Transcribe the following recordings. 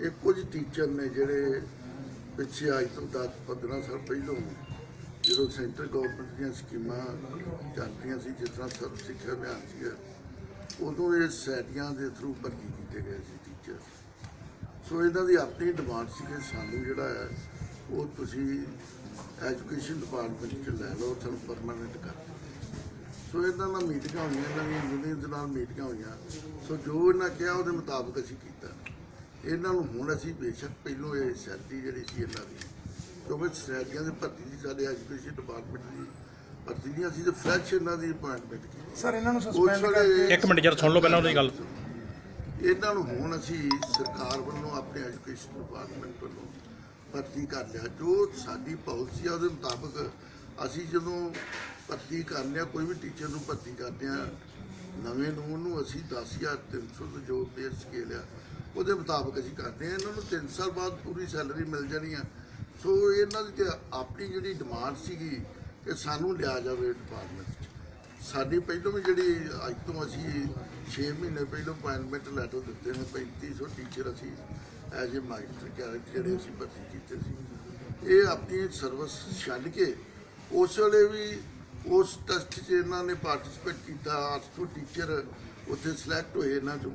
ਇਹ ਕੁਝ ਟੀਚਰ ਨੇ ਜਿਹੜੇ ਪਿੱਛੇ ਅੱਜ ਤੋਂ 10 15 ਸਾਲ ਪਹਿਲਾਂ ਜਦੋਂ ਸੈਂਟਰ ਗਵਰਨਮੈਂਟ ਦੀਆਂ ਸਕੀਮਾਂ ਚੱਲ ਰਹੀਆਂ ਸੀ, ਜਿਸ ਤਰ੍ਹਾਂ ਸਰਵ ਸਿੱਖਿਆ ਅਭਿਆਨ ਸੀਗਾ, ਉਦੋਂ ਇਹ ਸੈਟੀਆਂ ਦੇ ਥਰੂ ਭਰਤੀ ਕੀਤੇ ਗਏ ਸੀ ਟੀਚਰ ਸੋ ਇਹਨਾਂ ਦੀ ਆਪਣੀ ਡਿਮਾਂਡ ਸੀ ਕਿ ਸਾਨੂੰ ਜਿਹੜਾ ਹੈ, ਉਹ ਤੁਸੀਂ ਐਜੂਕੇਸ਼ਨ ਡਿਪਾਰਟਮੈਂਟ 'ਚ ਲੈ ਲਓ, ਸਾਨੂੰ ਪਰਮਾਨੈਂਟ ਕਰ ਸੋ ਇਹਨਾਂ ਨਾਲ ਮੀਟਿੰਗਾਂ ਹੋਈਆਂ ਇਹਨਾਂ ਦੀਆਂ ਯੂਨੀਅਨ ਦੇ ਨਾਲ ਮੀਟਿੰਗਾਂ ਹੋਈਆਂ। ਸੋ ਜੋ ਇਹਨਾਂ ਕਿਹਾ, ਉਹਦੇ ਮੁਤਾਬਕ ਅਸੀਂ ਕੀਤਾ। ਇਹਨਾਂ ਨੂੰ ਹੁਣ ਅਸੀਂ ਬੇਸ਼ੱਕ ਪਹਿਲੋਂ ਇਹ ਸੈਲਰੀ ਜਿਹੜੀ ਸੀ ਇਹਨਾਂ ਦੀ ਕਿਉਂਕਿ ਸੈਲਰੀਆਂ ਦੀ ਭਰਤੀ ਸੀ ਸਾਡੇ ਐਜੂਕੇਸ਼ਨ ਡਿਪਾਰਟਮੈਂਟ ਦੀ ਭਰਤੀ ਨਹੀਂ ਅਸੀਂ ਤਾਂ ਫਰੈਸ਼ ਇਹਨਾਂ ਦੀ ਅਪਾਇੰਟਮੈਂਟ ਕੀਤੀ। ਸਰ ਇਹਨਾਂ ਨੂੰ ਸਸਪੈਂਡ ਕਰਕੇ ਇੱਕ ਮਿੰਟ ਜਰਾ ਸੁਣ ਲਓ ਪਹਿਲਾਂ ਉਹਦੀ ਗੱਲ। ਇਹਨਾਂ ਨੂੰ ਹੁਣ ਅਸੀਂ ਸਰਕਾਰ ਵੱਲੋਂ ਆਪਣੇ ਐਜੂਕੇਸ਼ਨ ਡਿਪਾਰਟਮੈਂਟ ਵੱਲੋਂ ਭਰਤੀ ਕਰ ਲਿਆ। ਜੋ ਸਾਡੀ ਪਾਲਿਸੀ ਆ ਉਹਦੇ ਮੁਤਾਬਕ ਅਸੀਂ ਜਦੋਂ ਭਰਤੀ ਕਰ ਲਿਆ ਕੋਈ ਵੀ ਟੀਚਰ ਨੂੰ ਭਰਤੀ ਕਰਦੇ ਆ ਨਵੇਂ ਨੂੰ ਉਹਨੂੰ ਅਸੀਂ 10300 ਤੋਂ ਜੋ ਪੇ ਸਕੇਲ ਆ ਉਹਦੇ ਮੁਤਾਬਕ ਅਸੀਂ ਕਰਦੇ ਹਾਂ। ਇਹਨਾਂ ਨੂੰ 3 ਸਾਲ ਬਾਅਦ ਪੂਰੀ ਸੈਲਰੀ ਮਿਲ ਜਾਣੀ ਆ। ਸੋ ਇਹਨਾਂ ਦੀ ਤੇ ਆਪਣੀ ਜਿਹੜੀ ਡਿਮਾਂਡ ਸੀਗੀ ਕਿ ਸਾਨੂੰ ਲਿਆ ਜਾਵੇ ਡਿਪਾਰਟਮੈਂਟ 'ਚ। ਸਾਡੀ ਪਹਿਲੋਂ ਵੀ ਜਿਹੜੀ ਅੱਜ ਤੋਂ ਅਸੀਂ 6 ਮਹੀਨੇ ਪਹਿਲੋਂ ਅਪਾਇੰਟਮੈਂਟ ਲੈਟਰ ਦਿੱਤੇ ਨੇ 3500 ਟੀਚਰ ਅਸੀਂ ਐਜ਼ ਅ ਮਾਸਟਰ ਕੈਰੈਕਟਰ ਜਿਹੜੇ ਅਸੀਂ ਭਰਤੀ ਕੀਤੇ ਸੀ। ਇਹ ਆਪਣੀ ਸਰਵਿਸ ਛੱਡ ਕੇ ਉਸ ਵੇਲੇ ਵੀ ਉਸ ਟੈਸਟ 'ਚ ਇਹਨਾਂ ਨੇ ਪਾਰਟਿਸਿਪੇਟ ਕੀਤਾ 800 ਟੀਚਰ ਉੱਥੇ ਸਿਲੈਕਟ ਹੋਏ ਇਹਨਾਂ ਚੋਂ,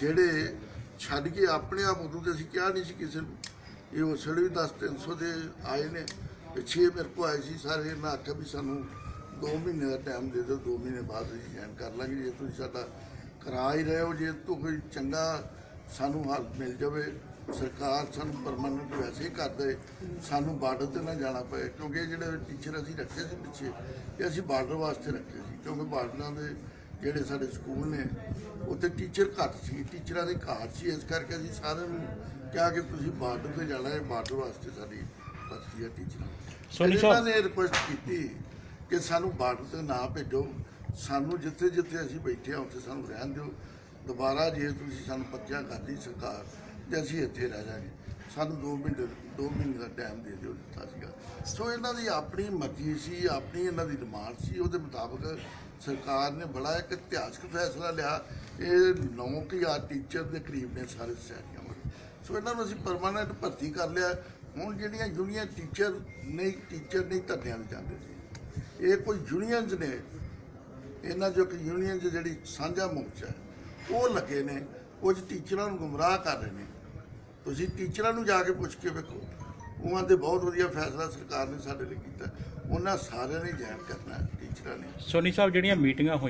ਜਿਹੜੇ ਛੱਡ ਕੇ ਆਪਣੇ ਆਪ ਉਦੋਂ ਤੇ ਅਸੀਂ ਕਿਹਾ ਨਹੀਂ ਸੀ ਕਿਸੇ ਨੂੰ। ਇਹ ਉਸ ਵੇਲੇ ਵੀ 10 300 ਦੇ ਆਏ ਨੇ ਪਿੱਛੇ ਮੇਰੇ ਕੋ ਆਏ ਸੀ ਸਾਰੇ, ਇਹਨਾਂ ਆਖਿਆ ਵੀ ਸਾਨੂੰ 2 ਮਹੀਨੇ ਦਾ ਟਾਈਮ ਦੇ ਦਿਓ 2 ਮਹੀਨੇ ਬਾਅਦ ਅਸੀਂ ਜੁਆਇਨ ਕਰ ਲਾਂਗੇ। ਜੇ ਤੁਸੀਂ ਸਾਡਾ ਕਰਾ ਹੀ ਰਹੇ ਹੋ, ਜੇ ਤੋਂ ਕੋਈ ਚੰਗਾ ਸਾਨੂੰ ਹੱਲ ਮਿਲ ਜਾਵੇ, ਸਰਕਾਰ ਸਾਨੂੰ ਪਰਮਾਨੈਂਟ ਵੈਸੇ ਹੀ ਕਰ ਦੇ ਸਾਨੂੰ ਬਾਰਡਰ ਤੇ ਨਾ ਜਾਣਾ ਪਏ, ਕਿਉਂਕਿ ਇਹ ਜਿਹੜੇ ਟੀਚਰ ਅਸੀਂ ਰੱਖੇ ਸੀ ਪਿੱਛੇ, ਇਹ ਅਸੀਂ ਬਾਰਡਰ ਵਾਸਤੇ ਰੱਖੇ ਸੀ, ਕਿਉਂਕਿ ਬਾਰਡਰਾਂ ਦੇ ਜਿਹੜੇ ਸਾਡੇ ਸਕੂਲ ਨੇ ਉੱਥੇ ਟੀਚਰ ਘੱਟ ਸੀ ਟੀਚਰਾਂ ਦੀ ਘਾਟ ਸੀ ਇਸ ਕਰਕੇ ਅਸੀਂ ਸਾਰਿਆਂ ਨੂੰ ਕਿਹਾ ਕਿ ਤੁਸੀਂ ਬਾਰਡਰ ਤੇ ਜਾਣਾ ਹੈ ਬਾਰਡਰ ਵਾਸਤੇ ਸਾਡੀ ਭਰਤੀ ਹੈ ਟੀਚਰਾਂ ਸੋਨੀ ਸਾਹਿਬ। ਨੇ ਰਿਕੁਐਸਟ ਕੀਤੀ ਕਿ ਸਾਨੂੰ ਬਾਰਡਰ ਤੇ ਨਾ ਭੇਜੋ। ਸਾਨੂੰ ਜਿੱਥੇ ਜਿੱਥੇ ਅਸੀਂ ਬੈਠੇ ਹਾਂ ਉੱਥੇ ਸਾਨੂੰ ਰਹਿਣ ਦਿਓ। ਦੁਬਾਰਾ ਜੇ ਤੁਸੀਂ ਸਾਨੂੰ ਪੱਕਿਆ ਕਰਦੀ ਸਰਕਾਰ ਤੇ ਅਸੀਂ ਇੱਥੇ ਰਹਿ ਜਾਾਂਗੇ ਸਾਨੂੰ 2 ਮਹੀਨੇ 2 ਮਹੀਨੇ ਦਾ ਟਾਈਮ ਦੇ ਦਿਓ ਦਿੱਤਾ ਸੀਗਾ ਸੋ ਇਹਨਾਂ ਦੀ ਆਪਣੀ ਮਰਜ਼ੀ ਸੀ, ਆਪਣੀ ਇਹਨਾਂ ਦੀ ਡਿਮਾਂਡ ਸੀ, ਉਹਦੇ ਮੁਤਾਬਕ ਸਰਕਾਰ ਨੇ ਬੜਾ ਇੱਕ ਇਤਿਹਾਸਕ ਫੈਸਲਾ ਲਿਆ। ਇਹ 9000 ਟੀਚਰ ਦੇ ਕਰੀਬ ਨੇ ਸਾਰੇ ਸੈਟੀਆਂ ਵਾਲੇ। ਸੋ ਇਹਨਾਂ ਨੂੰ ਅਸੀਂ ਪਰਮਾਨੈਂਟ ਭਰਤੀ ਕਰ ਲਿਆ। ਹੁਣ ਜਿਹੜੀਆਂ ਯੂਨੀਅਨ ਟੀਚਰ ਨਹੀਂ ਟੀਚਰ ਨਹੀਂ, ਧਰਨਿਆਂ ਤੇ ਜਾਂਦੇ ਸੀ। ਇਹ ਕੋਈ ਯੂਨੀਅਨਸ ਨੇ। ਇਹਨਾਂ ਜੋ ਕਿ ਯੂਨੀਅਨ ਜਿਹੜੀ ਸਾਂਝਾ ਮੋਰਚਾ ਉਹ ਲੱਗੇ ਨੇ, ਕੁਝ ਟੀਚਰਾਂ ਨੂੰ ਗੁੰਮਰਾਹ ਕਰ ਰਹੇ ਨੇ। ਤੁਸੀਂ ਟੀਚਰਾਂ ਨੂੰ ਜਾ ਕੇ ਪੁੱਛ ਕੇ ਵੇਖੋ। ਉਹਨਾਂ ਦੇ ਬਹੁਤ ਵਧੀਆ ਫੈਸਲਾ ਸਰਕਾਰ ਨੇ ਸਾਡੇ ਲਈ ਕੀਤਾ। ਉਹਨਾਂ ਸਾਰਿਆਂ ਨੇ ਜੈਨ ਕਰਨਾ, ਟੀਚਰਾਂ ਨੇ। ਸੋਨੀ ਸਾਹਿਬ, ਜਿਹੜੀਆਂ ਮੀਟਿੰਗਾਂ ਹੋਈਆਂ